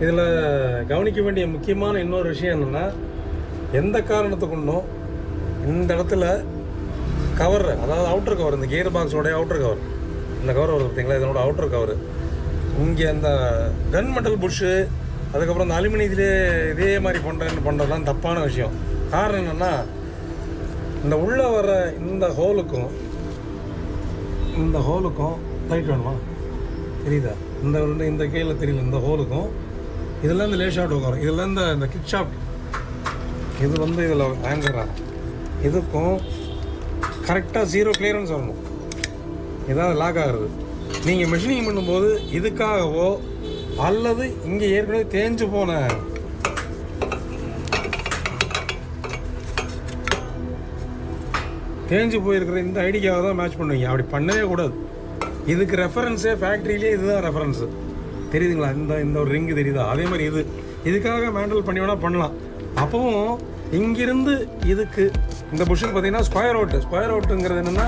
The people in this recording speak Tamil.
இதில் கவனிக்க வேண்டிய முக்கியமான இன்னொரு விஷயம் என்னென்னா எந்த காரணத்தை கொண்டும் இந்த இடத்துல கவர் அதாவது அவுட்டர் கவர் இந்த கியர் பாக்ஸோடைய அவுட்டர் கவர் இந்த கவர் வருது பார்த்தீங்களா? இதனோட அவுட்டர் கவர் இங்கே அந்த கன் மெட்டல் புஷ்ஷு அதுக்கப்புறம் இந்த அலுமினியத்திலே இதே மாதிரி பண்ணுறேன்னு பண்ணுறதுலாம் தப்பான விஷயம். காரணம் என்னென்னா இந்த உள்ளே வர இந்த ஹோலுக்கும் இந்த ஹோலுக்கும் லைட் வேணுமா? தெரியுதா? இந்த இந்த கீழே தெரியல இந்த ஹோலுக்கும் இதில் இந்த லே ஷாட் உட்காரும். இதெல்லாம் இந்த இந்த கிக் ஷாட் இது வந்து இதில் ஆங்கரா இதுக்கும் கரெக்டாக ஜீரோ கிளியரன்ஸ் வரணும். இதான் லாக் ஆகுறது. நீங்கள் மெஷினிங் பண்ணும்போது இதுக்காகவோ அல்லது இங்கே ஏற்கனவே தேஞ்சு போன தேஞ்சு போயிருக்கிற இந்த ஐடிக்காக தான் மேட்ச் பண்ணுவீங்க. அப்படி பண்ணவே கூடாது. இதுக்கு ரெஃபரன்ஸே ஃபேக்ட்ரியிலே இதுதான் ரெஃபரன்ஸு தெரியுதுங்களா? இந்த இந்த ஒரு ரிங்கு தெரியுதா? அதே மாதிரி இது. இதுக்காக மேண்டல் பண்ணி வேணால் பண்ணலாம். அப்பவும் இங்கிருந்து இதுக்கு இந்த பொஷன் பார்த்தீங்கன்னா ஸ்கொயர் அவுட்டு ஸ்கொயர் அவுட்டுங்கிறது என்னென்னா